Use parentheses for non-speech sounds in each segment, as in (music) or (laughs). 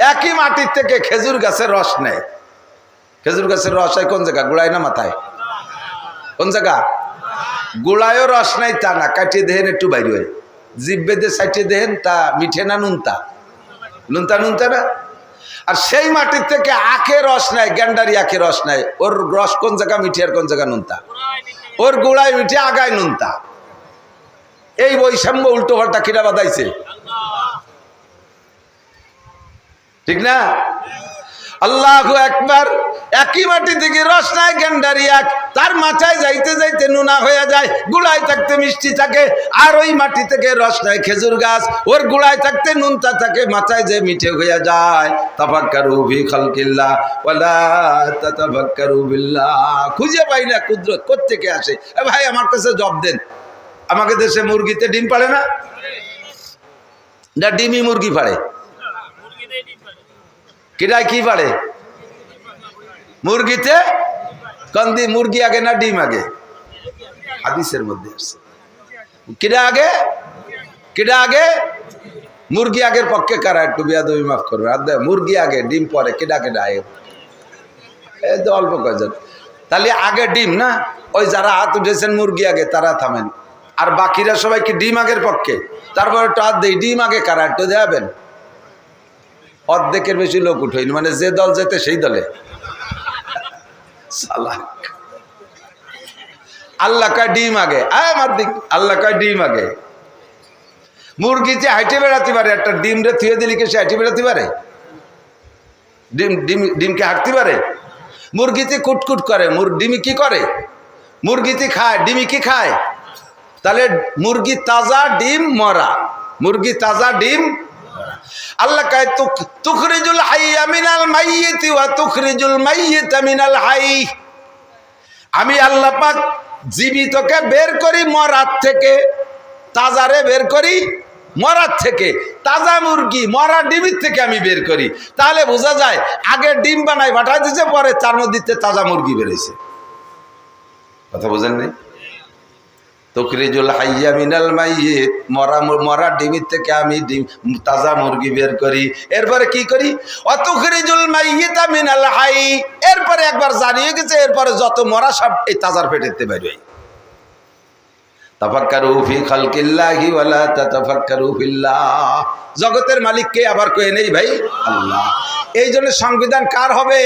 একই মাটির থেকে খেজুর গাছের রস নেয়। খেজুর গাছের রস হয় কোন জায়গা? গুড়ায় না মাথায়? কোন জায়গা? গুড়ায়ও রস নাই, তা না, কাটিয়ে দেহেন একটু বাইরে হয়। জিভ বেঁধে সাইটে দেহেন, তা মিঠে না নুনতা? নুনতা নুনতা না? আর সেই মাটির থেকে আখে রস নেয়, গ্যান্ডারি আখে রস নেয়। ওর রস কোন জায়গা মিঠে আর কোন জায়গা নুনতা? ওর গোড়ায় মিঠে আগায় নুনতা। এই বৈষম্য উল্টো পাল্টা কিনা বাদাইছে ঠিক না? আল্লাহ একবার একই মাটি থেকে রস নাই গেন্ডারি এক, তার মাথায় যাইতে যাইতে নুনা হয়ে যায়, গুড়ায় থাকতে মিষ্টি থাকে, আর ওই মাটি থেকে রস নাই খেজুর গাছ, ওর গুড়ায় থাকতে নুনতা থাকে, মাথায় যে মিঠে হয়ে যায়, তাফাক্কারু ভি খালকিল্লা ওয়ালা তাতাফাক্কারু বিল্লাহ। খুঁজে পাই না কুদরত কোত্থেকে আসে। ভাই, আমার কাছে জব দেন। আমাকে দেশে মুরগিতে ডিম পাড়ে না? না, ডিমই মুরগি পাড়ে। কিরায় কি পাড়ে মুরগিতে? কন্দি, মুরগি আগে না ডিম আগে? হাদিসের মধ্যে আসছে কিরা আগে? কিরা আগে? মুরগি আগের পক্ষে কারা? একটু বিয়াদবি মাফ করবে। আর মুরগি আগে, ডিম পরে, কেডা কেডা আগে? এই তো অল্প কয়জন। তাহলে আগে ডিম না? ওই যারা হাত উঠেছেন মুরগি আগে, তারা থামেন। আর বাকিরা সবাই কি ডিম আগের পক্ষে? তারপরে একটু হাত দেই, ডিম আগে কারা? একটু দেখাবেন। অর্ধেকের বেশি লোক উঠেনি মানে যে দল যেতে সেই দলে। সালাক আল্লাহ কয় ডিম আগে আল্লাহ কয় ডিম আগে। মুরগিতে হাইটে বেড়াতে পারে, একটা ডিম রে থুয়ে দিলি কি সে হাইটে বেড়াতে পারে? ডিম ডিম, ডিমকে হাঁটতে পারে? মুরগিতে কুটকুট করে, মুর ডিমি কি করে? মুরগিতে খায় ডিমি কি খায়? তাহলে মুরগি তাজা ডিম মরা, মুরগি তাজা ডিম আল্লাহ কয় তুখরিজুল হাইয়া মিনাল মাইয়িতি ওয়া তুখরিজুল মাইয়িতা মিনাল হাই। আমি আল্লাহ পাক জীবিতকে বের করি মরার থেকে, তাজারে বের করি মরার থেকে, তাজা মুরগি, মরা ডিমির থেকে আমি বের করি। তাহলে বোঝা যায় আগে ডিম বানাই পাঠাই দিচ্ছে পরে তার মধ্যে তাজা মুরগি বেরোইছে কথা বোঝেন নেই? তকরিজুল হাইয়া মিনাল মাইয়িত। মরা মরা ডিমির থেকে আমি ডিম, তাজা মুরগি বের করি। এরপরে কি করি? অতকরিজুল মাইয়িতা মিনাল হাই। এরপরে একবার জানিয়ে গেছে, এরপরে যত মরা সব এই তাজার পেটেতে বেরোয় তাফাক্কারু ফি খালকিল্লাহি জগতের মালিক কে আবার কয়ে নেই ভাই, আল্লাহ। এই জন্য সংবিধান কার হবে?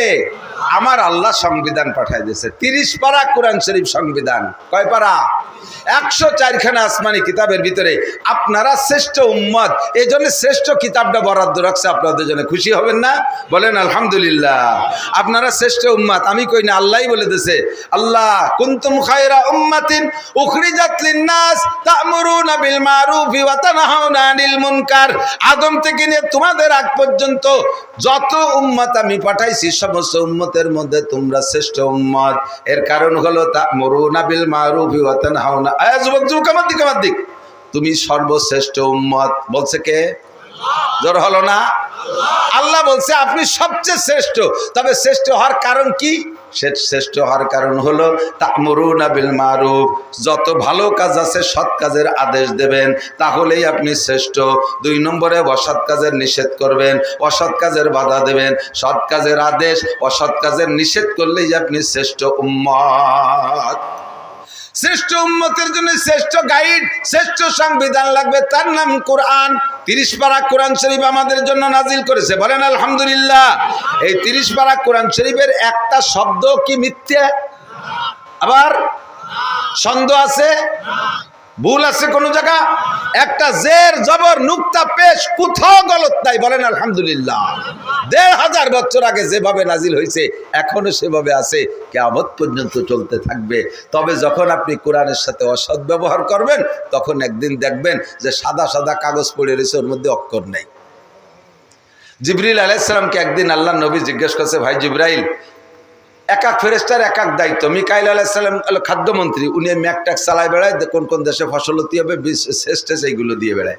আমার আল্লাহ সংবিধান পাঠায় দিয়েছে। তিরিশ পারা কোরআন শরীফ সংবিধান। কয় পারা? একশো চারখানা আসমানি কিতাবের ভিতরে আপনারা শ্রেষ্ঠ উম্মত এই জন্য শ্রেষ্ঠ কিতাবটা বরাদ্দ রাখছে, আপনাদের জন্য খুশি হবেন না? বলেন, আলহামদুলিল্লাহ। আপনারা শ্রেষ্ঠ উম্মাত, আমি কই না, আল্লাহই বলে দিছে আল্লাহ, কুনতুম খায়রা উম্মাতিন উখরিজাত লিন-নাস তা'মুরুনা বিল মারুফি ওয়া তানহাউনা আনিল মুনকার। আদম থেকে নিয়ে তোমাদের আগ পর্যন্ত যত উম্মত আমি পাঠাইছি, সমস্ত উম্মতের মধ্যে তোমরা শ্রেষ্ঠ উম্মত। এর কারণ হলো তা'মুরুনা বিল মারুফি ওয়া তানহাউনা। আয়া যুবক যুবক আমার দিক তুমি সর্বশ্রেষ্ঠ উম্মত। বলছে কে? জোর হলো না? আল্লাহ বলছে, আপনি সবচেয়ে শ্রেষ্ঠ। তবে শ্রেষ্ঠ হওয়ার কারণ কি? শ্রেষ্ঠ হওয়ার কারণ হলো তামরুনা বিল মারুফ। যত ভালো কাজ আছে, সৎ কাজের আদেশ দেবেন, তাহলেই আপনি শ্রেষ্ঠ। দুই নম্বরে, অসৎ কাজের নিষেধ করবেন, অসৎ কাজের বাধা দেবেন। সৎ কাজের আদেশ, অসৎ কাজের নিষেধ করলেই আপনি শ্রেষ্ঠ উম্মত শ্রেষ্ঠ উম্মতের জন্য শ্রেষ্ঠ গাইড, শ্রেষ্ঠ সংবিধান লাগবে, তার নাম কোরআন। তিরিশ পারা কোরআন শরীফ আমাদের জন্য নাজিল করেছে। বলেন আলহামদুলিল্লাহ। এই তিরিশ পারা কোরআন শরীফের একটা শব্দ কি মিথ্যে? আবার? সন্দেহ আছে? ভুল আছে কোন জায়গা? একটা জের, জবর, নুক্তা, পেশ, কোথাও গলত নাই। বলেন, আলহামদুলিল্লাহ। দেড় হাজার বছর আগে যেভাবে নাজিল হয়েছে, এখনও সেভাবে আছে। কেমত পর্যন্ত চলতে থাকবে। তবে যখন আপনি কোরআনের সাথে অসৎ ব্যবহার করবেন, তখন একদিন দেখবেন যে সাদা সাদা কাগজ পড়ে রয়েছে, ওর মধ্যে অক্ষর নেই। জিবরিল আলাইসালামকে একদিন আল্লাহ নবী জিজ্ঞেস করছে, ভাই জিব্রাইল এক এক ফেরেস্তার এক এক দায়িত্ব মিকাইল আলাহিসাল্লাম খাদ্যমন্ত্রী। উনি ম্যাকট্যাক চালায় বেড়ায় কোন কোন দেশে ফসলতি হবে শেষ সেইগুলো দিয়ে বেড়ায়।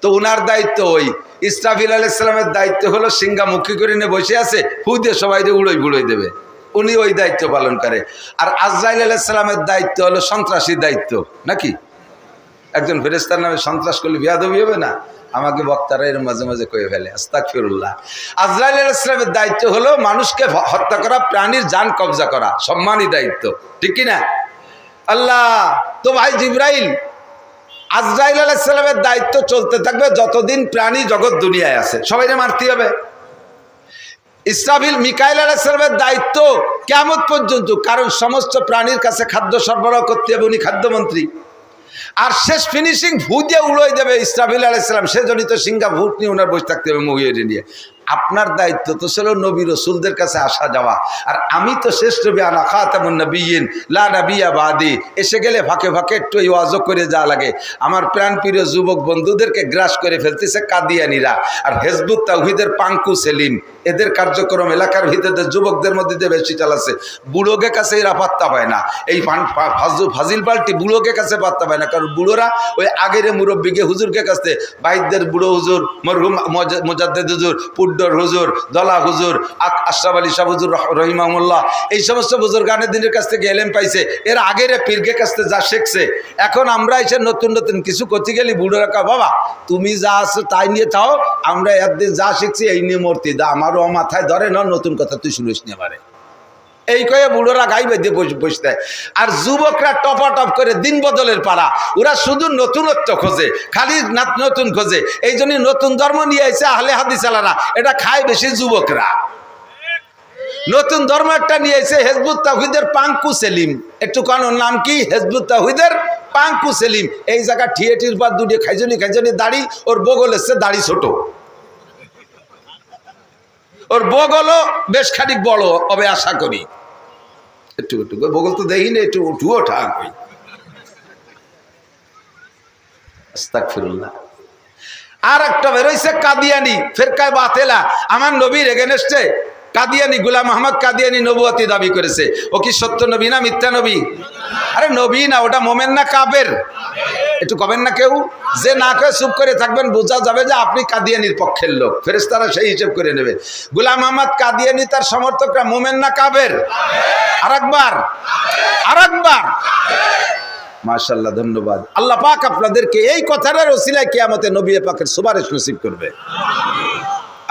তো উনার দায়িত্ব ওই। ইসরাফিল আলাইসাল্লামের দায়িত্ব হলো সিঙ্গামুখী করে নিয়ে বসে আছে দিয়ে সবাই উড়োই বুড়োই দেবে। উনি ওই দায়িত্ব পালন করে। আর আজরাইল আলাইসাল্লামের দায়িত্ব হলো সন্ত্রাসীর দায়িত্ব, নাকি? একজন ফেরেস্তার নামে সন্ত্রাস করলে বিয়াদবি হবে না? আমাকে বক্তারা এর মাঝে মাঝে কয়ে ফেলে আস্তাক ফিরুল্লাহ আজরাইল ইসলামের দায়িত্ব হলো মানুষকে হত্যা করা, প্রাণীর যান কবজা করা, সম্মানই দায়িত্ব, ঠিক কি না আল্লাহ, তো ভাই জিব্রাইল, আজরাইল আলাইসালামের দায়িত্ব চলতে থাকবে যতদিন প্রাণী জগৎ দুনিয়ায় আছে। সবাই মারতে হবে। ইসরাফিল মিকাইল আলাইসালামের দায়িত্ব কেমন পর্যন্ত, কারণ সমস্ত প্রাণীর কাছে খাদ্য সরবরাহ করতে হবে, উনি খাদ্যমন্ত্রী। আর শেষ ফিনিশিং ভূ দিয়ে উড়োয় দেবে ইসরাফিল আলাইসালাম সে জনিত সিঙ্গা ভূত নিয়ে ওনার বসে থাকতে হবে মহিউরি নিয়ে। আপনার দায়িত্ব তো ছিল নবী রসুলদের কাছে আসা যাওয়া। আর আমি তো শেষ নবী আনা খাতামুন নবীন লা নবিয়া বাদি। এসে গেলে ফাঁকে ফাঁকে একটু ওয়াজও করে যা লাগে। আমার প্রাণপ্রিয় যুবক বন্ধুদেরকে গ্রাস করে ফেলতেছে কাদিয়ানিরা। আর হেজবুত তাহিদের পাঙ্কু সেলিম, এদের কার্যক্রম এলাকার ভিতরে যুবকদের মধ্যে দিয়ে বেশি চালাচ্ছে, বুড়োকে কাছে এরা পাত্তা পায় না। এই ফাজু- ফাজিল পাল্টি বুড়োকে কাছে পাত্তা পায় না। কারণ বুড়োরা ওই আগের মুরব্বীকে হুজুরকে কাছে বাইদদের বুড়ো হুজুর, মরহুম মজ- মোজাদ্দেদ হুজুর পুড্ডর হুজুর, দলা হুজুর আশরাফ আলী শাহ হুজুর এই সমস্ত বুজুর গানের দিনের কাছ থেকে এলেম পাইছে, এর আগের পীরকে কাছ থেকে যা শিখছে। এখন আমরা এসে নতুন নতুন কিছু করতে গেলি বুড়ো রাখা বাবা, তুমি যা আছো তাই নিয়ে থাও, আমরা একদিন যা শিখছি এই নিয়ে মূর্তি, দা আমারও মাথায় ধরে না নতুন কথা তুই শুনিস নিয়ে এবারে। এই কয়ে বুড়োরা গাই বেঁধে বসে বসে দেয়। আর যুবকরা টপাটপ করে দিন বদলের পাড়া ওরা শুধু নতুনত্ব খোঁজে, খালি নতুন খোঁজে। এই জন্য নতুন ধর্ম নিয়ে এসে আহলে আলারা। এটা খায় বেশি যুবকরা। নতুন ধর্ম একটা নিয়ে এসে হেজবুত তাহিদের পাঙ্কু সেলিম। একটু কান নাম কি? হেজবুত তাহিদের পাঙ্কু সেলিম। এই জায়গা ঠিয়েটির পর দুটি খাইজনি খাইজনি দাড়ি, ওর বগল এসছে দাড়ি ছোট। ওর বগলও বেশ খানিক বড় হবে আশা করি। একটু একটু বগল তো দেখি না, একটু উঠুও, ঠাক। হই আর একটা বেরোইছে কাদিয়ানি, ফেরকায় বাতেলা। আমার নবীর এগেনেস্টে কাদিয়ানি, গুলাম মোহাম্মদ কাদিয়ানি নবুয়াতি দাবি করেছে। ও কি সত্য নবী না মিথ্যা নবী? আরে নবী না, ওটা মোমেন না কাবের একটু কবেন না কেউ? যে না করে চুপ করে থাকবেন, বোঝা যাবে যে আপনি কাদিয়ানির পক্ষের লোক। ফেরেস্তারা সেই হিসেব করে নেবে। গুলাম মোহাম্মদ কাদিয়ানি তার সমর্থকরা মোমেন না কাবের? আর একবার আর একবার মাশাল্লাহ ধন্যবাদ। আল্লাহ পাক আপনাদেরকে এই কথাটার ওসিলায় কিয়ামতে নবী পাকের সুপারিশ নসিব করবে।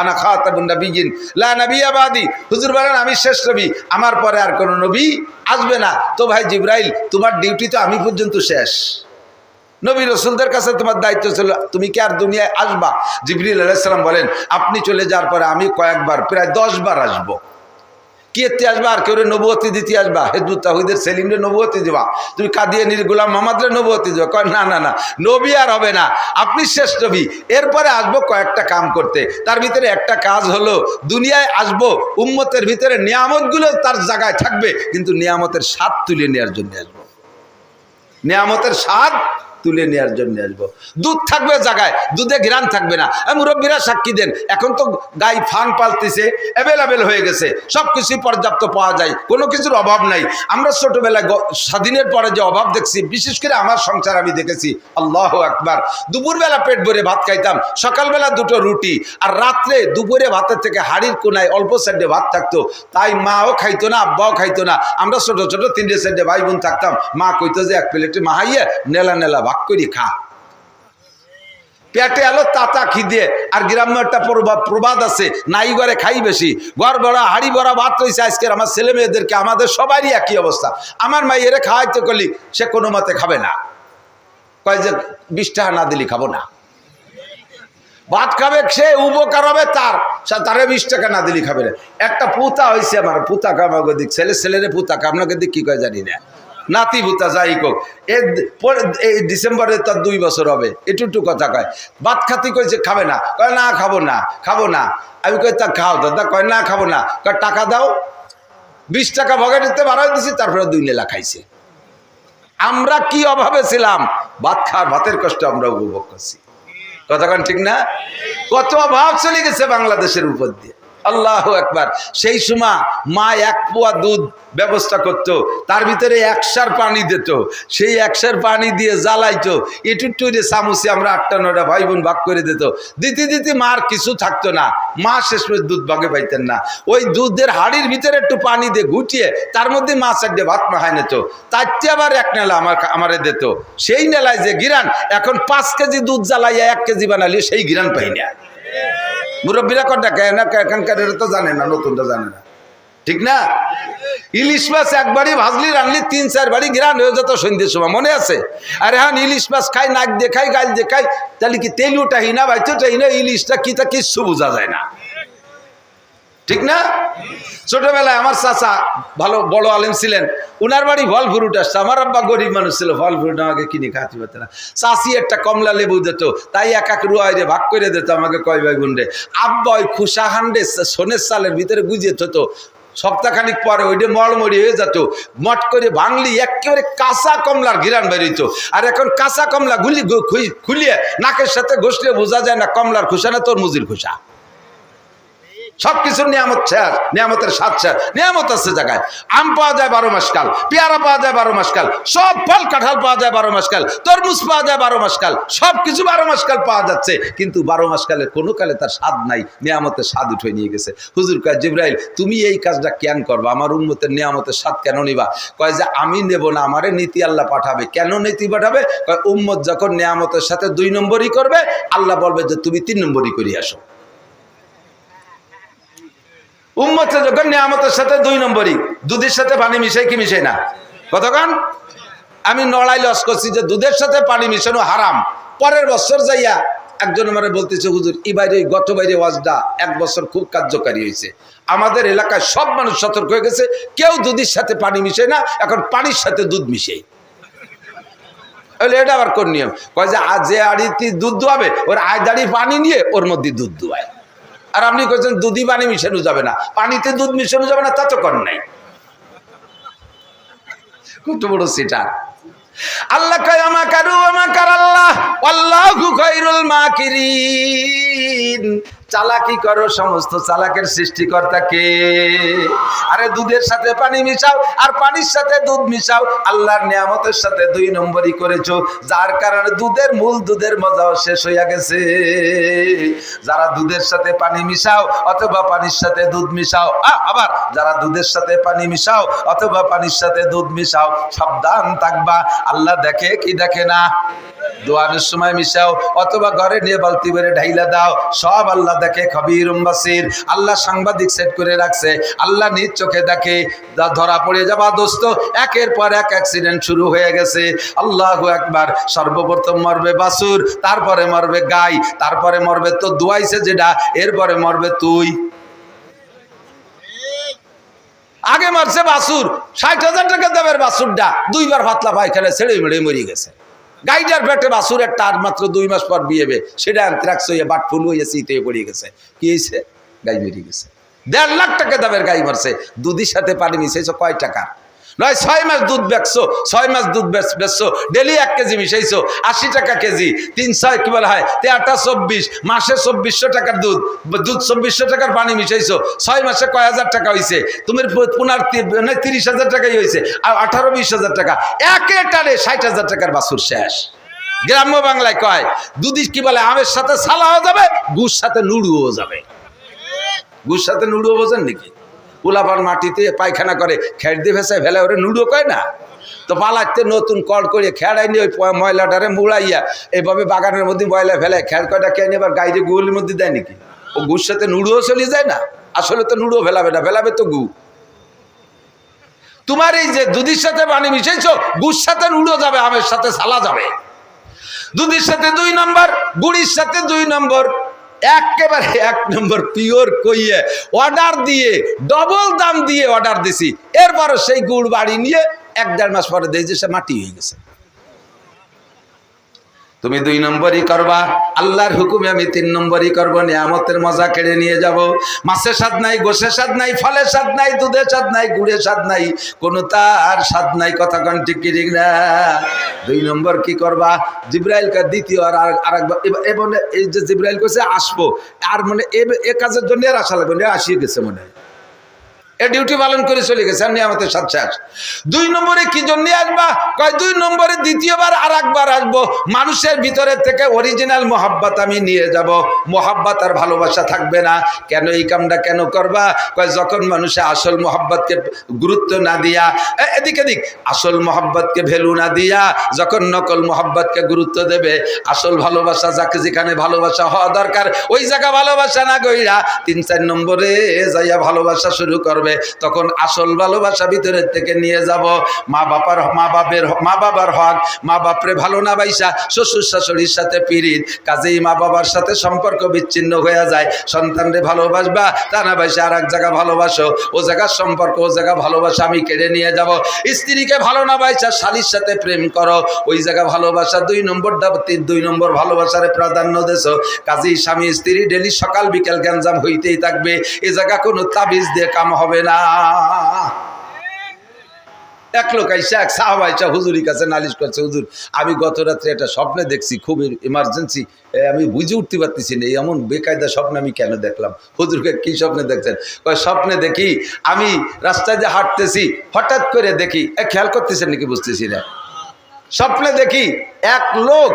আনা খাতাবুন নবিয়িন লা নবিয়্যা বাদি। হুজুর বলেন, আমি শেষ নবী, আমার পরে আর কোনো নবী আসবে না। তো ভাই জিব্রাইল, তোমার ডিউটি তো আমি পর্যন্ত শেষ। নবী রসুলদের কাছে তোমার দায়িত্ব ছিল, তুমি কি আর দুনিয়ায় আসবা? জিবরিল আলাইসালাম বলেন, আপনি চলে যাওয়ার পরে আমি কয়েকবার, প্রায় দশ বার আসব। কি এতে আসবা আর কেউ নবুয়তি দিতে আসবা? হেজবুত তাহিদের সেলিমরে নবুয়তি দিবা তুমি কাদিয়ানির গোলাম মোহাম্মদরে নবুয়তি দিবা কয়, না না না, নবী আর হবে না, আপনি শেষ নবী। এরপরে আসব কয়েকটা কাম করতে। তার ভিতরে একটা কাজ হলো, দুনিয়ায় আসব, উম্মতের ভিতরে নিয়ামতগুলো তার জায়গায় থাকবে, কিন্তু নিয়ামতের স্বাদ তুলে নেওয়ার জন্য আসব। নিয়ামতের স্বাদ তুলে নেওয়ার জন্য আসব। দুধ থাকবে জায়গায়, দুধে ঘিরান থাকবে না। মুরব্বীরা সাক্ষী দেন, এখন তো গাই ফান পালতেছে অ্যাভেলেবেল হয়ে গেছে সব কিছুই পর্যাপ্ত পাওয়া যায়, কোনো কিছুর অভাব নাই। আমরা ছোটবেলায় স্বাধীনের পরে যে অভাব দেখছি, বিশেষ করে আমার সংসার আমি দেখেছি, আল্লাহ একবার দুপুরবেলা পেট ভরে ভাত খাইতাম, সকালবেলা দুটো রুটি, আর রাত্রে দুপুরে ভাতের থেকে হাড়ির কোনায় অল্প সাইডে ভাত থাকতো। তাই মাও খাইতো না, আব্বাও খাইতো না। আমরা ছোট ছোট তিনটে সাইডে ভাই বোন থাকতাম, মা কইতো যে এক প্লেটে মাহাইয়ে, নেলা নেলা ভাগ করি খা। পেটে আলো তাতা খিদে, আর গ্রাম্য একটা প্রবাদ আছে, নাই ঘরে খাই বেশি। ঘর ভরা, হাড়ি ভরা ভাত রয়েছে আজকের। আমার ছেলে মেয়েদেরকে, আমাদের সবারই একই অবস্থা। আমার মাইয়েরে খাওয়াইতে করলি সে কোনো মতে খাবে না। কয় যে, বিশ টাকা না দিলি খাব না। ভাত খাবে, সে উপকার হবে তার। তারে বিশ টাকা না দিলি খাবে না। একটা পুতা হয়েছে আমার, পুতা কামাকে দিক। ছেলে, ছেলেরে পুতা আপনাকে দিক কি কয় জানি না। নাতি ভুতা যাই পরে- এই ডিসেম্বরে তার দুই বছর হবে। একটু কথা কয়। ভাত খাতি কইছে, খাবে না। কয়, না, খাব না খাব না। আমি কই, তা খাও দাদা। কয়, না, খাব না। কয়, টাকা দাও। বিশ টাকা ভগে দিতে বাড়াই দিছি, তারপরে দুই লেলা খাইছে। আমরা কি অভাবে ছিলাম? ভাত খাওয়ার ভাতের কষ্ট আমরা উপভোগ করছি। কথা কথাক্ষণ ঠিক না? কত অভাব চলে গেছে বাংলাদেশের উপর দিয়ে। আল্লাহ একবার সেই সময় মা এক পোয়া দুধ ব্যবস্থা করত, তার ভিতরে একসার পানি দিত। সেই একসার পানি দিয়ে জ্বালাইতো। একটু টুরে চামচে আমরা আটটা, নয়টা ভাই বোন ভাগ করে দিত। দিতে দিতে মার কিছু থাকতো না। মা শেষমেশ দুধ ভাগে পাইতেন না। ওই দুধের হাড়ির ভিতরে একটু পানি দিয়ে গুটিয়ে তার মধ্যে মা চারটে ভাত মাখায় নিত। তারটি আবার এক নেলা আমার আমারে দিত। সেই নেলায় যে গিরান, এখন পাঁচ কেজি দুধ জ্বালাইয়া এক কেজি বানালি সেই গিরান পাই না। মুরব্বীরা কটা না এখানকার এটা তো জানে না নতুনটা জানে না। ঠিক না? ইলিশ মাছ একবারই ভাজলি রানলি তিন, চার বাড়ি গ্রান হয়ে যেত সন্ধ্যের সময়, মনে আছে? আর এখন ইলিশ মাছ খাই, নাক দেখাই গাল দেখাই তাহলে কি তেলুটাহি না বাইতুটাহি না ইলিশটা কি তা কিচ্ছু বোঝা যায় না। ঠিক না? ছোটবেলায় আমার চাচা ভালো, বড় আলেম ছিলেন। উনার বাড়ি ফল ফ্রুট আসছে। আমার আব্বা গরিব মানুষ ছিল ফল ফ্রুট আমাকে কিনে খাতে পারতে না। চাষি একটা কমলা লেবু দিত, তাই এক এক রুয়াই রে ভাগ করে দিত আমাকে কয় ভাই গুন্ডে আব্বা ওই খুশা হান্ডে সোনের সালের ভিতরে গুজিয়ে থতো সপ্তাহখানিক পরে ওইটা মড়মড়ি হয়ে যেত। মট করে ভাঙলি, একেবারে কাঁচা কমলার ঘিরান বেরিত আর এখন কাঁচা কমলা গুলি খুলিয়ে নাকের সাথে ঘষলে বোঝা যায় না কমলার খুশা না তোর মুজির খুশা। সব কিছুর নিয়ামত শেষ, নিয়ামতের স্বাদ শেষ। নিয়ামত আছে জায়গায়। আম পাওয়া যায় বারো মাস কাল পেয়ারা পাওয়া যায় বারো মাস কাল সব ফল কাঁঠাল পাওয়া যায় বারো মাস কাল তরমুজ পাওয়া যায় বারো মাস কাল সব কিছু বারো মাস কাল পাওয়া যাচ্ছে। কিন্তু বারো মাস কালে কোনো কালে তার স্বাদ নাই, নিয়ামতের স্বাদ উঠে নিয়ে গেছে। হুজুর কয়, জিব্রাইল, তুমি এই কাজটা কেন করবা? আমার উন্মতের নিয়ামতের স্বাদ কেন নিবা? কয় যে, আমি নেব না, আমারে নীতি আল্লাহ পাঠাবে। কেন নীতি পাঠাবে? কয়, উম্মত যখন নিয়ামতের সাথে দুই নম্বরই করবে, আল্লাহ বলবে যে, তুমি তিন নম্বরই করে আসো। উম্মতে যখন নিয়ামতের সাথে দুই নম্বরই, দুধের সাথে পানি মিশাই কি মিশাই না? কতক্ষণ আমি নড়াই লস করছি যে দুধের সাথে পানি মিশানো হারাম। পরের বছর যাইয়া একজন আমার বলতেছে, হুজুর ওই গত বাইরে ওয়াজটা এক বছর খুব কার্যকারী হয়েছে। আমাদের এলাকায় সব মানুষ সতর্ক হয়ে গেছে, কেউ দুধের সাথে পানি মিশায় না, এখন পানির সাথে দুধ মিশাই তাহলে এটা আবার কোন নিয়ম? কয় যে আজ যে আড়িতে দুধ দোয়াবে ওর আয় দাঁড়িয়ে পানি নিয়ে ওর মধ্যে দুধ দোয়ায় আর আপনি করছেন দুধই পানি মিশানো যাবে না। পানিতে দুধ মিশানো যাবে না, তা তো কর নাই। কত বড় সেটা। আল্লাহ কয়, আমা কারু আল্লাহ? আল্লাহু খায়রুল মাকিরিন। চালাকি করো সমস্ত চালাকের সৃষ্টিকর্তা কে? আরে দুধের সাথে পানি মিশাও, আর পানির সাথে দুধ মিশাও, আল্লাহর নিয়ামতের সাথে দুই নম্বরই করেছ, যার কারণে দুধের মূল দুধের মজাও শেষ হইয়া গেছে। যারা দুধের সাথে পানি মিশাও, অথবা পানির সাথে দুধ মিশাও আবার যারা দুধের সাথে পানি মিশাও, অথবা পানির সাথে দুধ মিশাও, সাবধান থাকবা, আল্লাহ দেখে কি দেখে না? দোয়ানের সময় মিশাও, অথবা ঘরে নিয়ে বালতি বেড়ে ঢাইলা দাও। সব আল্লাহ দেখে, খবির বাসির আল্লাহ সাংবাদিক সেট করে রাখছে। আল্লাহ নিজ চোখে দেখে ধরা পড়ে যাবা দোস্ত, একের পর এক অ্যাক্সিডেন্ট শুরু হয়ে গেছে। আল্লাহ একবার সর্বপ্রথম মরবে বাসুর তারপরে মরবে গাই, তারপরে মরবে তো দুয়াইছে যেটা, এরপরে মরবে তুই। আগে মারছে বাসুর ষাট হাজার টাকা দামের বাসুরটা দুইবার পাতলা পায়খানা ছেড়ে মেড়ে মরে গেছে। গাইটার পেটে বাসুরের তার মাত্র দুই মাস পর বিয়েবে সেটা অ্যান্থ্রাক্স হয়ে বাট ফুল হয়ে শীত হয়ে পড়ে গেছে। কি হয়েছে? গাই বেরিয়ে গেছে। দেড় লাখ টাকা দামের গাই মারছে। দুধের সাথে পানি মিশাইছো কয় টাকা নয়, ছয় মাস দুধ বেচছো, ছয় মাস দুধ বেচ- বেচছো ডেলি এক কেজি মিশাইছো, আশি টাকা কেজি, তিন ছয় কি বলা হয় তেরোটা চব্বিশ, মাসে চব্বিশশো টাকার দুধ দুধ চব্বিশশো টাকার পানি মিশাইছো, ছয় মাসে কয় হাজার টাকা হয়েছে তুমি পুনার তিরিশ হাজার টাকাই হয়েছে আর আঠারো বিশ হাজার টাকা, একে টানে ষাট হাজার টাকার বাছুর শেষ। গ্রাম্য বাংলায় কয় দুদিস কি বলে, আমের সাথে সালাও যাবে, গুড় সাথে নুড়ুও যাবে। গুড় সাথে নুড়ুও বোঝেন নাকি? পোলাপান মাটিতে পায়খানা করে, খেট দিয়ে ভেসে ফেলে, ওরে নুড়ো কয় না? তো পালাতে নতুন কল করে খেড়াই নিয়ে ওই ময়লাটারে মুড়াইয়া এইভাবে বাগানের মধ্যে ময়লা ফেলে খেড় কয়টা খেয়ে নিয়ে এবার গাইরে গুগলের মধ্যে দেয় নাকি? ও গুড় সাথে নুড়ুও চলে যায় না? আসলে তো নুড়ো ফেলাবে না, ফেলাবে তো গু। তোমার এই যে দুধের সাথে পানি মিশাইছো গুড় সাথে নুড়ো যাবে, আমের সাথে সালা যাবে। দুধের সাথে দুই নম্বর, গুড়ির সাথে দুই নম্বর। একেবারে এক নম্বর পিওর কইয়ে অর্ডার দিয়ে ডবল দাম দিয়ে অর্ডার দিছি। এরপরও সেই গুড় বাড়ি নিয়ে এক দেড় মাস পরে দেখছি সে মাটি হয়ে গেছে। তুমি দুই নম্বরই করবা। আল্লাহর হুকুমে আমি তিন নম্বরই করব, নিয়ামতের মজা কেড়ে নিয়ে যাব। মাছের স্বাদ নাই গোসের স্বাদ নাই, ফলের স্বাদ নাই, দুধের স্বাদ নাই, গুড়ের স্বাদ নাই, কোনো তার স্বাদ নাই, কথা কন ঠিক ঠিক না? দুই নম্বর কি করবা? জিব্রাইলকে দ্বিতীয় আর আর- আরেকবার, এবার- এই যে জিব্রাইল কইছে, আসব। আর মানে এ কাজের জন্য আর আসা লাগবে আসিয়ে গেছে মনে হয়। এ ডিউটি পালন করে চলে গেছে আপনি আমাদের সাথে শেষ। দুই নম্বরে কি জন্য আসবা? কয়, দুই নম্বরে দ্বিতীয়বার আর একবার আসব। মানুষের ভিতরে থেকে অরিজিনাল মোহাব্বত আমি নিয়ে যাব। মোহাব্বত আর ভালোবাসা থাকবে না। কেন এই কামটা কেন করবা? কয়, যখন মানুষে আসল মোহাব্বতকে গুরুত্ব না দিয়া এদিক এদিক, আসল মোহাব্বতকে ভ্যালু না দিয়া, যখন নকল মোহাব্বতকে গুরুত্ব দেবে, আসল ভালোবাসা যাকে যেখানে ভালোবাসা হওয়া দরকার, ওই জায়গা ভালোবাসা না গইরা, তিন, চার নম্বরে যাইয়া ভালোবাসা শুরু করবে। তখন আসল ভালোবাসা ভিতরের থেকে নিয়ে যাব। মা বাবার, মা বাপের মা বাবার হক, মা বাপরে ভালো না বাইসা, শ্বশুর শাশুড়ির সাথে পিরিত কাজেই মা বাবার সাথে সম্পর্ক বিচ্ছিন্ন হয়ে যায়। সন্তানরে ভালোবাসবা, তা না বাইসা আর এক জায়গা ভালোবাসো, ও জায়গার সম্পর্ক, ও জায়গা ভালোবাসা আমি কেড়ে নিয়ে যাব। স্ত্রীকে ভালো না বাইসা, শালির সাথে প্রেম করো, ওই জায়গা ভালোবাসা দুই নম্বর দাব- দুই নম্বর ভালোবাসারে প্রাধান্য দেছো। কাজেই স্বামী, স্ত্রী ডেলি সকাল, বিকেল গ্যাঞ্জাম হইতেই থাকবে, এ জায়গা কোনো তাবিজ দিয়ে কাম হবে না। এক লোক আইসা এক সাহাব আইসা হুজুরি কাছে নালিশ করছে, হুজুর, আমি গত রাত্রে একটা স্বপ্নে দেখছি, খুব ইমার্জেন্সি আমি বুঝে উঠতে পারতেছি না এমন বেকায়দা স্বপ্ন আমি কেন দেখলাম? হুজুরকে কি স্বপ্নে দেখছেন? কয়, স্বপ্নে দেখি, আমি রাস্তায় দিয়ে হাঁটতেছি, হঠাৎ করে দেখি, এ খেয়াল করতেছেন নাকি বুঝতেছি না? স্বপ্নে দেখি, এক লোক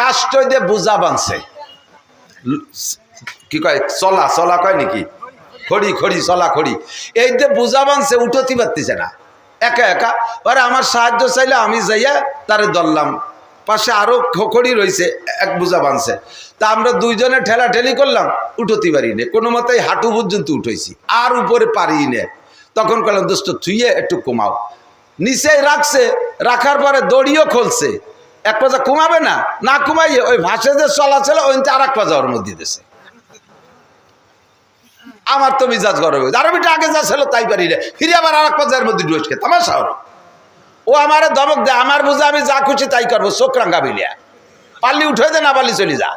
কাষ্ট দিয়ে বোঝা বানছে। কি কয়, চলা চলা কয় নাকি? খড়ি খড়ি চলা খড়ি। এই যে বোঝা বানছে উঠতে পারতেছে না। একা একা। আর আমার সাহায্য চাইলে আমি যাইয়া তারে ধরলাম। পাশে আরও খড়ি রয়েছে এক বোঝা বানছে তা আমরা দুইজনে ঠেলা ঠেলি করলাম, উঠতে পারি নে। কোনো মতেই হাঁটু পর্যন্ত উঠেছি, আর উপরে পারি নে। তখন করলাম দোস্ত, থুইয়ে একটু কমাও নিচে রাখছে, রাখার পরে দড়িও খুলছে। এক পাজা কমাবে না? না কমাইয়ে ওই ভাসে যে চলাচল, ওই আর এক পাজা ওর মধ্যে দিয়েছে আমার তো মিজাজ গরম হয়েছে আরও মিটা আগে যা ছিল, তাই পারি না। ফিরে আবার আর এক পর্যায়ের মধ্যে ডুয়েছে তামাশা ওর ও আমার দমক দেয়, আমার বুঝে আমি যা খুশি তাই করব, চোখ রাঙ্গা বিলিয়া। পাল্লি উঠে দে, না পাল্লি চলে যা।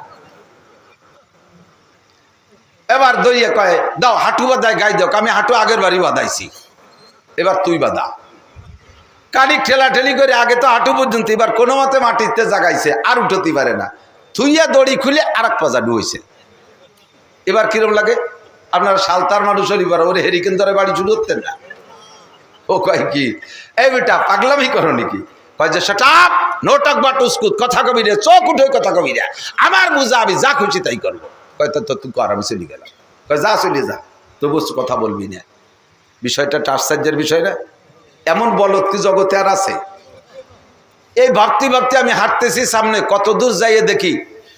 এবার দইয়ে কয়, দাও, হাঁটু বাদায় গাই দাও, আমি হাঁটু আগের বাড়ি বাদাইছি এবার তুই বাদা কানিক ঠেলা ঠেলি করে আগে তো হাঁটু পর্যন্ত, এবার কোনো মতে মাটিতে জাগাইছে, আর উঠতে পারে না। থুইয়া দড়ি খুলে আর এক পাজা ডুয়েছে এবার কিরম লাগে? আপনারা সালতার মানুষেরই বার ওরে হেরিকেন ধরে বাড়ি করতেন না। ও কয় কি? এই বেটা, পাগলামি করো নাকি? কয় যে সেটাপ নোটক বা টুসকুত কথা কবি রে, চোখ উঠে কথা কবি রে। আমার বুঝা, আমি যা খুশি তাই করব। কয়, তো তো, তুই কর, আমি চলে গেলাম। কয়, যা, চলে যা তবু কথা বলবি না। বিষয়টা আশ্চর্যের বিষয় না? এমন বলত কি জগতে আর আছে। এই ভাবতে ভাবতে আমি হাঁটতেছি সামনে, কত দূর যাইয়ে দেখি,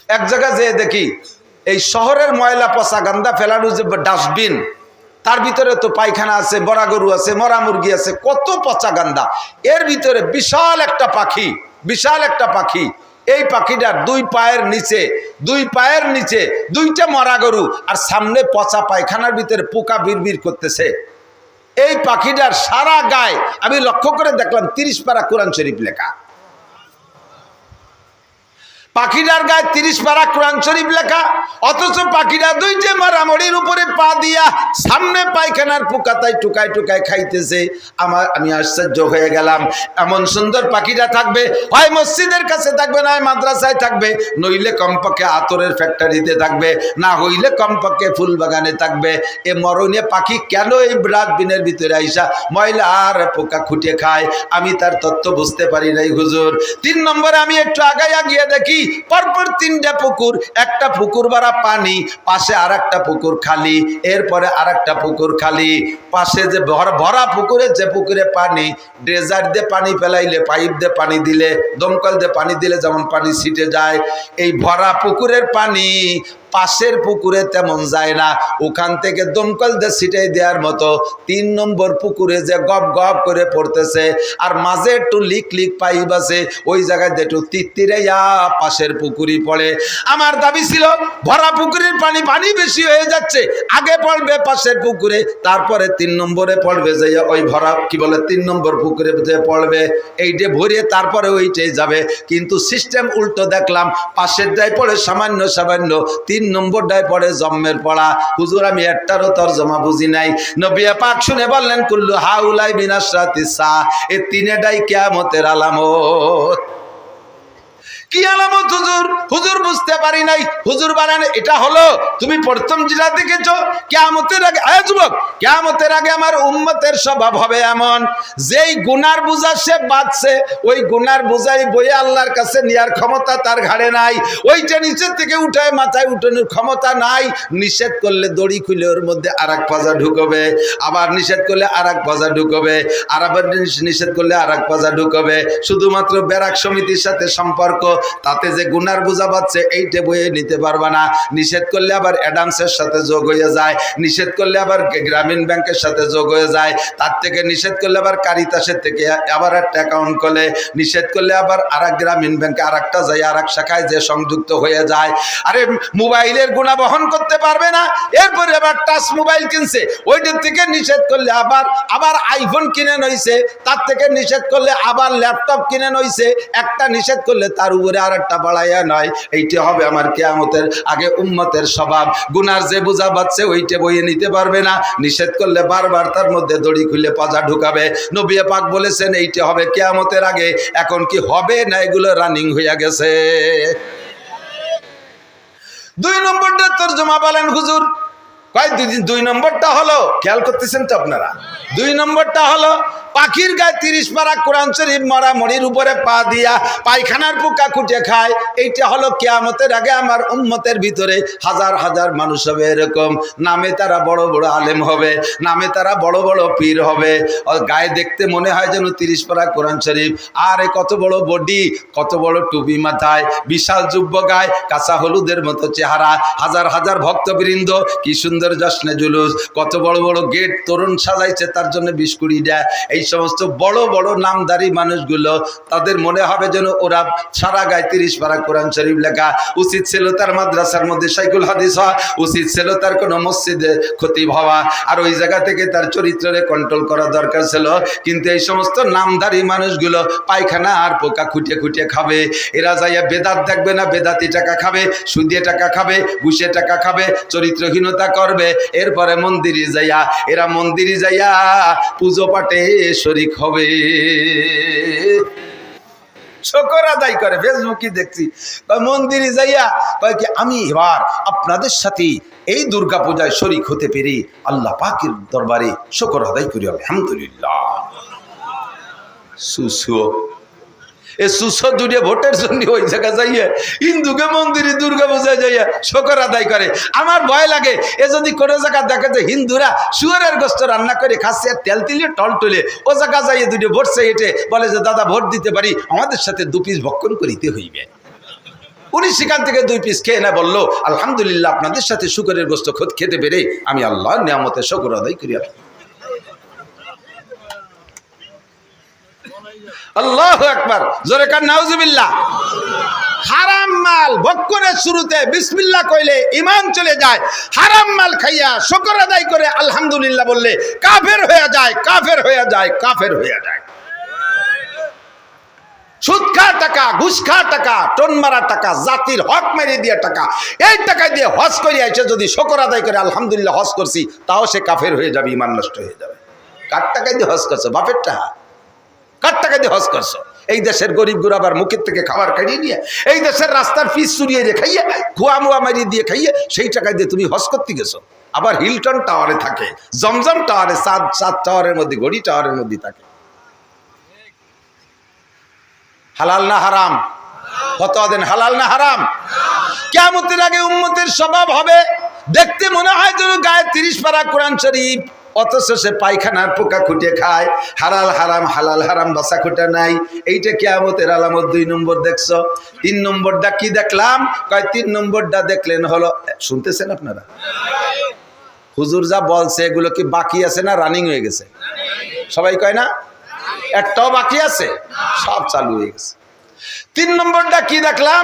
এক জায়গায় যেয়ে দেখি এই শহরের ময়লা পচা গান্দা ফেলানোর যে ডাস্টবিন, তার ভিতরে তো পায়খানা আছে, বড়া গরু আছে, মরা মুরগি আছে, কত পচা গান্দা। এর ভিতরে বিশাল একটা পাখি, বিশাল একটা পাখি। এই পাখিটার দুই পায়ের নিচে, দুই পায়ের নিচে দুইটা মরা গরু, আর সামনে পচা পায়খানার ভিতরে পোকা বিড়বিড় করতেছে। এই পাখিটার সারা গায়ে, আমি লক্ষ্য করে দেখলাম তিরিশ পারা কোরআন শরীফ লেখা। পাখিটার গায়ে তিরিশ পারা কোরআন শরীফ লেখা, অথচ পাখিটা দুইটে মারামরির উপরে পা দিয়া সামনে পায়খানার পোকাতায় টুকায় টুকায় খাইতেছে। আমার, আমি আশ্চর্য হয়ে গেলাম। এমন সুন্দর পাখিটা থাকবে, হয় মসজিদের কাছে থাকবে, না হয় মাদ্রাসায় থাকবে, নইলে কমপক্ষে আতরের ফ্যাক্টরিতে থাকবে, না হইলে কমপক্ষে ফুল বাগানে থাকবে। এ মরণে পাখি কেন এই বিনের ভিতরে আইসা ময়লা আর পোকা খুঁটে খায়? আমি তার তত্ত্ব বুঝতে পারি নাই, হুজুর। তিন নম্বরে আমি একটু আগাইয়া গিয়ে দেখি পরপর তিনটা পুকুর, একটা পুকুর ভরা পানি, পাশে আর একটা পুকুর খালি, এরপরে আর একটা পুকুর খালি, পাশে যে ভরা পুকুরে যে পুকুরে পানি ড্রেজার দিয়ে পানি ফেলাইলে, পাইপ দিয়ে পানি দিলে, দমকল দিয়ে পানি দিলে যেমন পানি ছিটে যায়, এই ভরা পুকুরের পানি পাশের পুকুরে তেমন যায় না। ওখান থেকে দমকল দিয়ে ছিটাই দেওয়ার মতো তিন নম্বর পুকুরে যে গপ গপ করে পড়তেছে, আর মাঝে একটু লিক লিক পাইপ আছে, ওই জায়গায় একটু তিত্তিরে পাশের পুকুরি পড়ে। আমার দাবি ছিল, ভরা পুকুরের পানি পানি বেশি হয়ে যাচ্ছে, আগে পড়বে পাশের পুকুরে, তারপরে তিন নম্বরে পড়বে যে ওই ভরা, কি বলে, তিন নম্বর পুকুরে যে পড়বে, এইটে ভরিয়ে তারপরে ওইটাই যাবে। কিন্তু সিস্টেম উল্টো দেখলাম, পাশের ডায় পড়ে সামান্য সামান্য তিন নম্বর ডায় পড়ে জম্মের পড়া। হুজুর, আমি একটারও তর্জমা বুঝি নাই। নবিয়া পাক শুনে বললেন, কুল্লু হাউলাই বিনাশরাতি সা। এ তিনে ডাই কেয়ামতের আলামত। কি আলামত হুজুর? হুজুর বুঝতে পারি নাই। হুজুর বানান এটা হলো, তুমি প্রথম যেটা দেখেছ, কেয়ামতের আগে আয় যুবক, কেয়ামতের আগে আমার উম্মতের স্বভাব হবে এমন। যেই গুনার বোঝা সে বাঁচছে ওই গুনার বোঝাই বইয়ে আল্লাহর কাছে নেওয়ার ক্ষমতা তার ঘাড়ে নাই। ওইটা নিচের থেকে উঠায়, মাথায় উঠানোর ক্ষমতা নাই। নিষেধ করলে দড়ি খুলে ওর মধ্যে আর এক পাজা ঢুকবে। আবার নিষেধ করলে আর এক পাজা ঢুকবে। আর আবার নিষেধ করলে আর এক পাজা ঢুকবে। শুধুমাত্র ব্যারাক সমিতির সাথে সম্পর্ক তাতে যে গুনার বোঝা পাচ্ছে এইটে বইয়ে নিতে পারবে না। নিষেধ করলে আবার অ্যাডামসের সাথে যোগ হয়ে যায়, নিষেধ করলে আবার গ্রামীণ ব্যাংকের সাথে যোগ হয়ে যায়, তার থেকে নিষেধ করলে আবার কারিতাসের থেকে আবার একটা অ্যাকাউন্ট করলে নিষেধ করলে আবার আর গ্রামীণ ব্যাংকে আর একটা যায় আর এক শাখায় যে সংযুক্ত হয়ে যায়। আরে, মোবাইলের গুণা বহন করতে পারবে না, এরপরে আবার টাচ মোবাইল কিনছে, ওইটার থেকে নিষেধ করলে আবার আবার আইফোন কিনে নইছে, তার থেকে নিষেধ করলে আবার ল্যাপটপ কিনে নইছে, একটা নিষেধ করলে তার উপরে আর একটা বাড়াইয়া নয় এইটা হবে আমার কেয়ামতের আগে উম্মতের স্বভাব। গুনার যে বোঝা পাচ্ছে ওইটা বইয়ে নিতে পারবে না। নিষেধ করলে বারবার তার মধ্যে দড়ি খুলে পাজা ঢুকাবে। নবিয়া পাক বলেছেন, এইটা হবে কেয়ামতের আগে। এখন কি হবে না এগুলো রানিং হইয়া গেছে। দুই নম্বরটা তর্জমা বলেন হুজুর। কয় দুই নম্বরটা হলো, খেয়াল করতেছেন তো আপনারা? দুই নম্বরটা হলো পাখির গায়ে তিরিশ পারা কোরআন শরীফ মরা মরির উপরে পা দিয়া পায়খানার পোকা খুঁটে খায়। এইটা হলো কেয়ামতের আগে আমার উম্মতের ভিতরে হাজার হাজার মানুষ হবে এরকম। নামে তারা বড় বড় আলেম হবে, নামে তারা বড় বড় পীর হবে। গায়ে দেখতে মনে হয় যেন তিরিশ পারা কোরআন শরীফ। আর কত বড় বডি, কত বড় টুপি মাথায়, বিশাল যুব্য গায়ে, কাঁচা হলুদের মতো চেহারা। হাজার হাজার ভক্তবৃন্দ, কি সুন্দর জশ্নে জুলুস। কত বড় বড় গেট, তরুণ সাজাইছে, তার জন্য বিস্কুড়ি দেয়। এই সমস্ত বড় বড় নামদারি মানুষগুলো, তাদের মনে হবে যেন ওরা সারা গায়ে তিরিশ পারা কোরআন শরীফ লেখা। উচিত ছিল তার মাদ্রাসার মধ্যে সাইকুল হাদিস হওয়া, উচিত ছিল তার কোনো মসজিদে ক্ষতি হওয়া, আর ওই জায়গা থেকে তার চরিত্রে কন্ট্রোল করা দরকার ছিল। কিন্তু এই সমস্ত নামদারি মানুষগুলো পায়খানা আর পোকা খুঁটিয়ে খুঁটিয়ে খাবে। এরা যাইয়া বেদাত দেখবে না, বেদাতি টাকা খাবে সুদিয়ে টাকা খাবে, ঘুষে টাকা খাবে, চরিত্রহীনতা করবে। এরপরে মন্দিরে যাইয়া, এরা মন্দিরে যাইয়া পুজো পাঠে শরিক হবে। শকর আদায় করে ফেসবুকে দেখছি? মন্দিরে যাইয়া কয় কি, আমি এবার আপনাদের সাথে এই দুর্গা পূজায় শরিক হতে পেরে আল্লাহ পাকের দরবারে শকর আদায় করি, আলহামদুলিল্লাহ। সুসু। এ সুসো দূরে ভোটের জন্য ওই জায়গা যাইয়ে, হিন্দুকে মন্দিরে, দুর্গা পূজায় যাইয়া শকর আদায় করে। আমার ভয় লাগে, এ যদি কোনো জায়গা দেখে যে হিন্দুরা শুয়ারের গোস্ত রান্না করে খাচ্ছে আর তেল তিলে, টল টলে, ও জায়গা যাইয়ে দুটো ভোট হেঁটে বলে যে, দাদা, ভোট দিতে পারি, আমাদের সাথে দু পিস ভক্ষণ করিতে হইবে। উনি সেখান থেকে দুই পিস খেয়ে না বলল, আলহামদুলিল্লাহ, আপনাদের সাথে শুকরের গোস্ত খোদ খেতে পেরে আমি আল্লাহর নিয়ামতে শকর আদায় করি আল্লাহ একবার জোরে কান, নাউজুবিল্লাহ। হারাম মাল ভক্ষণের শুরুতে বিসমিল্লাহ কইলে ইমান চলে যায়। হারাম মাল খাইয়া শুকর আদায় করে আলহামদুলিল্লাহ বললে কাফের হয়ে যায়, কাফের হয়ে যায়, কাফের হয়ে যায়। সুদ খা টাকা, ঘুষ খা টাকা, টন মারা টাকা, জাতির হক মেরে দিয়ে টাকা, এই টাকা দিয়ে হজ করে এসে যদি শকর আদায় করে আলহামদুলিল্লাহ হজ করছি, তাও সে কাফের হয়ে যাবে ইমান নষ্ট হয়ে যাবে। কার টাকায় দিয়ে হজ করছে? বাপের টাকা। কার টাকা দিয়ে হজ করছ। এই দেশের গরিব গুরাবার মুখের থেকে খাবার খাইয়ে নিয়ে, এই দেশের রাস্তার ফিস চুরিয়ে দিয়ে খাইয়ে, খুয়া মুয়া মারিয়ে দিয়ে খাইয়ে, সেই টাকা দিয়ে তুমি হজ করতে গেছো। আবার হিলটন টাওয়ারে থাকে, জমজম টাওয়ারে, সাত সাত টাওয়ারের মধ্যে গড়ি টাওয়ারের মধ্যে থাকে। হালাল না হারাম? কত দেন, হালাল না হারাম? কেমতের আগে উম্মতের স্বভাব হবে। দেখতে মনে হয় যেন গায়ে তিরিশ পারা কোরআন শরীফ অথচ সে পায়খানার পোকা খুঁটে খায়। হালাল হারাম হালাল হারাম, বাসা খুঁটা নাই এইটা কি কেয়ামতের আলামত, দুই নম্বর দেখছ? তিন নম্বরটা কি দেখলাম? কয়, তিন নম্বরটা দেখলেন হলো, শুনতেছেন আপনারা? হুজুর যা বলছে, এগুলো কি বাকি আছে না রানিং হয়ে গেছে? সবাই কয় না? একটাও বাকি আছে? সব চালু হয়ে গেছে। তিন নম্বরটা কি দেখলাম?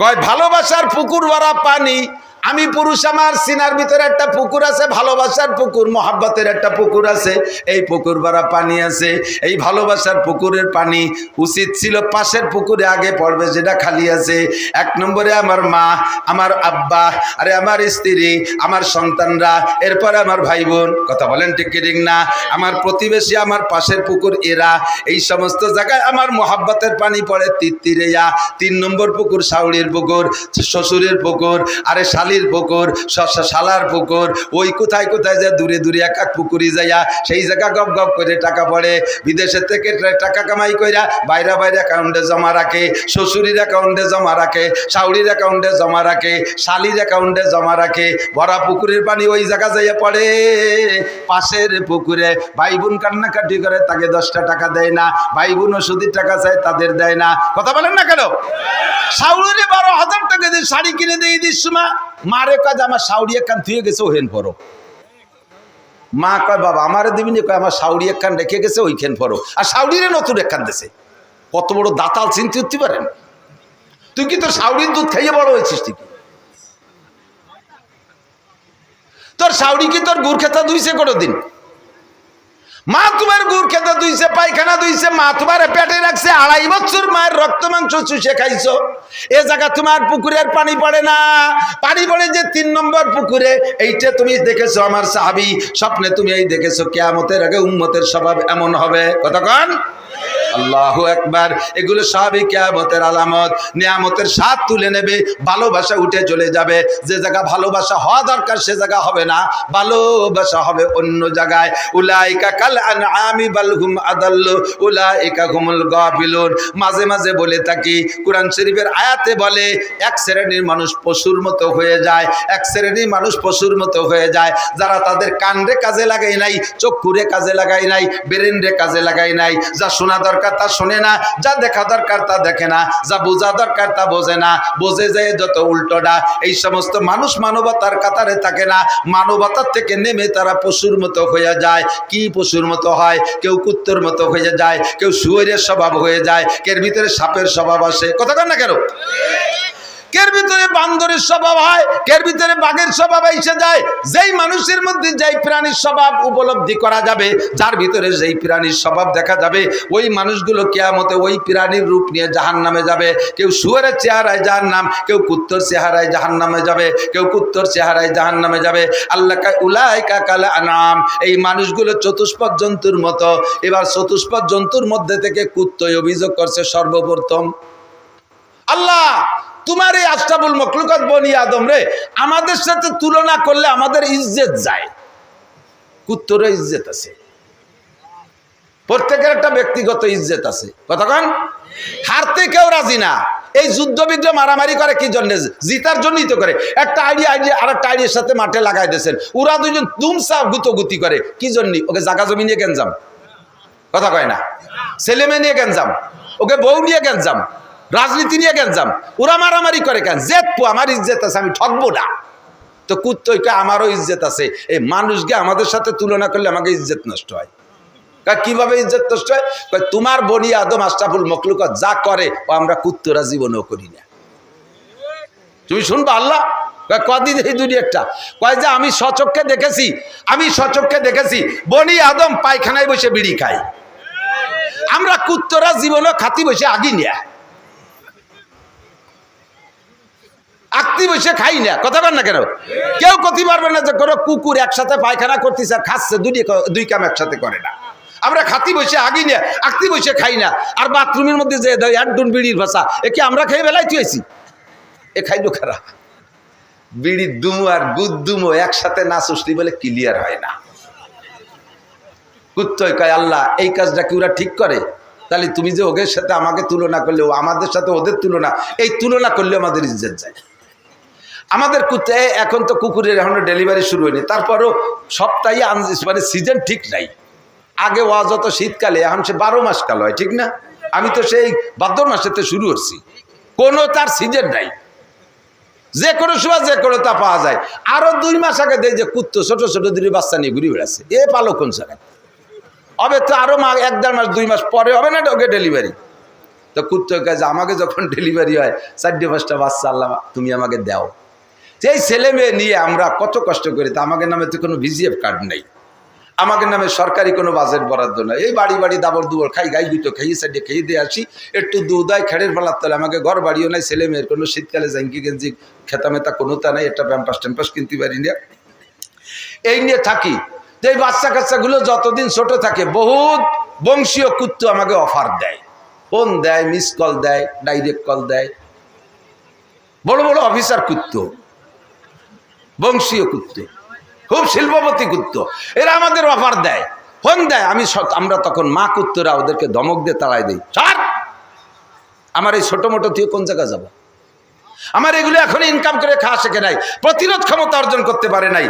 কয়, ভালোবাসার পুকুর ভরা পানি। আমি পুরুষ, আমার সিনার ভিতরে একটা পুকুর আছে, ভালোবাসার পুকুর, মহাব্বতের একটা পুকুর আছে। এই পুকুর ভরা পানি আছে, এই ভালোবাসার পুকুরের পানি উচিত ছিল পাশের পুকুরে আগে পড়বে, যেটা খালি আছে। এক নম্বরে আমার মা, আমার আব্বা, আরে আমার স্ত্রী, আমার সন্তানরা, এরপরে আমার ভাই বোন কথা বলেন ঠিক ঠিক না? আমার প্রতিবেশী, আমার পাশের পুকুর, এরা, এই সমস্ত জায়গায় আমার মহাব্বতের পানি পড়ে তিত্তিরেয়া। তিন নম্বর পুকুর সাউড়ির পুকুর, শ্বশুরের পুকুর, আরে শালির পুকুর শালার পুকুর, ওই কোথায় কোথায় যায় দূরে দূরে এক এক পুকুরি যাইয়া সেই জায়গা গপ গপ করে টাকা পড়ে। বিদেশের থেকে টাকা কামাই কইরা বাইরে বাইরে অ্যাকাউন্টে জমা রাখে, শ্বশুরির অ্যাকাউন্টে জমা রাখে সাউরির অ্যাকাউন্টে জমা রাখে, শালির অ্যাকাউন্টে জমা রাখে। ভরা পুকুরের পানি ওই জায়গা যাইয়া পড়ে। পাশের পুকুরে ভাই বোন কান্নাকাটি করে, তাকে দশটা টাকা দেয় না। ভাই বোন ওষুধের টাকা চায়, তাদের দেয় না। কথা বলেন না কেন? সাউরিরে বারো হাজার টাকা দিয়ে শাড়ি কিনে দিয়ে দিস মা। মারে কাজ আমার সাউরি একখান থুয়ে গেছে ওহেন পরো মা কয়, বাবা, আমারে দিবিনি কয়, আমার সাউরি একখান রেখে গেছে, ওইখান পরো আর সাউরিরে নতুন একখান দেশে কত বড় দাতাল চিনতে উঠতে পারেন তুই কি তোর সাউরির দুধ খাইয়ে বড় হয়েছিস তুই তোর সাউরি কি তোর গুড় খেতা ধুইছে কোনো দিন মা তোমার গুড় খেতে দুইছে, পায়খানা দুইছে, মা তোমার পেটে রাখছে, আড়াই বছর মায়ের রক্ত মাংস চুষে খাইছো। এ জায়গা তোমার পুকুরের পানি পড়ে না। পানি পড়ে যে তিন নম্বর পুকুরে, এইটা তুমি দেখেছ আমার সাহাবি। স্বপ্নে তুমি এই দেখেছ, কেয়ামতের আগে উম্মতের স্বভাব এমন হবে। কতক্ষণ আল্লাহ একবার এগুলো সবই কেয়ামতের আলামত। নিয়ামতের স্বাদ তুলে নেবে, ভালোবাসা উঠে চলে যাবে। যে জায়গা ভালোবাসা হওয়া দরকার, সে জায়গা হবে না। ভালোবাসা হবে অন্য জায়গায়। উলাইকা কাল আনআমি বাল হুম আদাল্লু, উলাইকা হুমুল গাফিলুন। মাঝে মাঝে বলে থাকি, কোরআন শরীফের আয়াতে বলে, এক শ্রেণির মানুষ পশুর মতো হয়ে যায়, এক শ্রেণির মানুষ পশুর মতো হয়ে যায়। যারা তাদের কানরে কাজে লাগাই নাই চক্ষুরে কাজে লাগাই নাই ব্রেনরে কাজে লাগাই নাই, যা শোনা দরকার তা শোনে না, যা দেখা দরকার তা দেখে না, যা বোঝা দরকার তা বোঝে না, বোঝে যে যত উল্টোটা। এই সমস্ত মানুষ মানবতার কাতারে থাকে না, মানবতার থেকে নেমে তারা পশুর মতো হয়ে যায়। কি পশুর মতো হয়? কেউ কুত্তর মতো হয়ে যায়, কেউ শুয়োরের স্বভাব হয়ে যায়, কের ভিতরে সাপের স্বভাব আসে। কথা না কেন? কের ভিতরে বান্দরের স্বভাব হয়? কের ভিতরে বাঘের স্বভাব এসে যায়? যেই মানুষের মধ্যে যেই প্রাণীর স্বভাব উপলব্ধি করা যাবে, যার ভিতরে যেই প্রাণীর স্বভাব দেখা যাবে, ওই মানুষগুলো কেয়ামতে ওই প্রাণীর রূপ নিয়ে জাহান নামে যাবে। কেউ শুয়ারের চেহারায় জাহান নাম কেউ কুত্তর চেহারায় জাহান নামে যাবে, কেউ কুত্তর চেহারায় জাহান নামে যাবে। আল্লাহ উলাইকা কালা আনাম এই মানুষগুলো চতুষ্পদ জন্তুর মতো। এবার চতুষ্পদ জন্তুর মধ্যে থেকে কুত্তই অভিযোগ করছে সর্বপ্রথম। আল্লাহ তোমার এই আশরাফুল মখলুকাত বনি আদম রে, আমাদের সাথে তুলনা করলে আমাদের ইজ্জত যায়। কুত্তরও ইজ্জত আছে। প্রত্যেকের একটা ব্যক্তিগত ইজ্জত আছে। কথা কতক্ষণ হারতে কেউ রাজি না। এই যুদ্ধ বিগ্রহ মারামারি করে কি জন্য? জিতার জন্যই তো করে। একটা আইডিয়া আইডিয়া আর একটা আইডিয়ার সাথে মাঠে লাগাই দিয়েছেন। ওরা দুজন তুমসা গুতোগুতি করে। কি জন্য? ওকে জাগা জমি নিয়ে গেঞ্জাম কথা কয় না। ছেলে মেয়ে নিয়ে গেঞ্জাম ওকে বউ নিয়ে গেঞ্জাম রাজনীতি নিয়ে গেঞ্জাম ওরা মারামারি করে কেন? জেত পো আমার ইজ্জত আছে, আমি ঠকবো না। তো কুত্তইকে আমারও ইজ্জত আছে। এই মানুষকে আমাদের সাথে তুলনা করলে আমাকে ইজ্জত নষ্ট হয়। কীভাবে ইজ্জত নষ্ট হয়? তোমার বনি আদম আশরাফুল মখলুক যা করে, ও আমরা কুত্তরা জীবনও করি না। তুমি শুনবা আল্লাহ? কদিন এই দুনিয়াটা কয় যে আমি সচক্ষে দেখেছি, আমি সচক্ষে দেখেছি, বনি আদম পায়খানায় বসে বিড়ি খাই আমরা কুত্তরা জীবনও খাতি বসে আগি নিয়া। আকতি বসে খাই না, কথা বল না কেন? কেউ করতে পারবে না যে কোনো কুকুর একসাথে পায়খানা করতেছে আর খাচ্ছে, দুই দুই কাম একসাথে করে না। আমরা খাতি বসে আগি না, আকতি বসে খাই না। আর বাথরুমের মধ্যে যে দেয় বিড়ির ভাষা একে আমরা খেয়ে বেলায় তুইছি এ খাইলো খারাপ বিড়ির দুমো আর গুদ দুমো একসাথে না সুসলি বলে ক্লিয়ার হয় না। কুত্তই কয়, আল্লাহ, এই কাজটা কি ওরা ঠিক করে? তাহলে তুমি যে ওদের সাথে আমাকে তুলনা করলে, ও আমাদের সাথে ওদের তুলনা, এই তুলনা করলে আমাদের ইজ্জত যায়। আমাদের কুত্তে এখন তো কুকুরের এখনও ডেলিভারি শুরু হয়নি। তারপরও সপ্তাহে আনজিস মানে সিজন ঠিক নাই। আগে ওয়াজ হতো শীতকালে, এখন সে বারো মাস কাল হয়, ঠিক না? আমি তো সেই ভাদ্র মাসেতে শুরু করছি। কোনো তার সিজন নাই। যে কোনো সময় যে কোনো তা পাওয়া যায়। আরও দুই মাস আগে দেয় যে কুত্তো ছোট ছোট দুই বাচ্চা নিয়ে ঘুরে বেড়াচ্ছে। এ পালো কোন জায়গায়? হবে তো আরও মা এক দেড় মাস, দুই মাস পরে হবে না ওকে ডেলিভারি তো কুত্তো কাছে আমাকে যখন (laughs) ডেলিভারি হয়, চারটে পাঁচটা বাচ্চা আল্লাহ তুমি আমাকে দাও। যে ছেলে মেয়ে নিয়ে আমরা কত কষ্ট করি, তা আমাকে নামে তো কোনো ভিজিএফ কার্ড নেই। আমাকে নামে সরকারি কোনো বাজেট বরাদ্দ নয় এই বাড়ি বাড়ি দাবর দুবর খাই গাই দুটো, খেয়ে সাইডে খেয়ে দিয়ে আসি। একটু দুধ হয় খেড়ের ফেলার তলে। আমাকে ঘর বাড়িও নাই, ছেলে মেয়ের কোনো শীতকালে জাঙ্কি গেঞ্জি, খেতা মেতা কোনো তা নাই, একটা প্যাম্পাস ট্যাম্পাস কিনতে পারি না। এই নিয়ে থাকি। তো এই বাচ্চা কাচ্চাগুলো যতদিন ছোট থাকে, বহুত বংশীয় কুত্তু আমাকে অফার দেয়। ফোন দেয় মিস কল দেয় ডাইরেক্ট কল দেয়। বড় বড় অফিসার কুত্ত। বংশীয় কুত্ত খুব শিল্পপতি কুত্ত এরা আমাদের অফার দেয়। ফোন দেয়, আমি আমরা তখন মা কুত্তরা ওদেরকে ধমক দিয়ে তাড়াই দিই। ছাড়! আমার এই ছোটো মোটো তুই কোন জায়গায় যাব? আমার এগুলো এখন ইনকাম করে খাওয়া শেখে নাই প্রতিরোধ ক্ষমতা অর্জন করতে পারে নাই।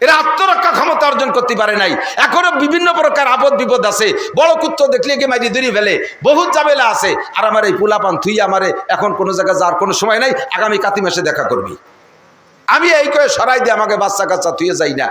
এরা আত্মরক্ষা ক্ষমতা অর্জন করতে পারে নাই। এখনও বিভিন্ন প্রকার আপদ বিপদ আছে। বড় কুত্ত দেখলে গিয়ে মাইরি দড়ি ফেলে। বহুত ঝামেলা আছে। আর আমার এই পুলাপান, তুই আমারে এখন কোনো জায়গায় যাওয়ার কোনো সময় নাই। আগামী কাতি মাসে দেখা করবি। আমি এই করে সরাই দিয়ে আমাকে বাচ্চা কাচ্চা থুয়ে যাই না।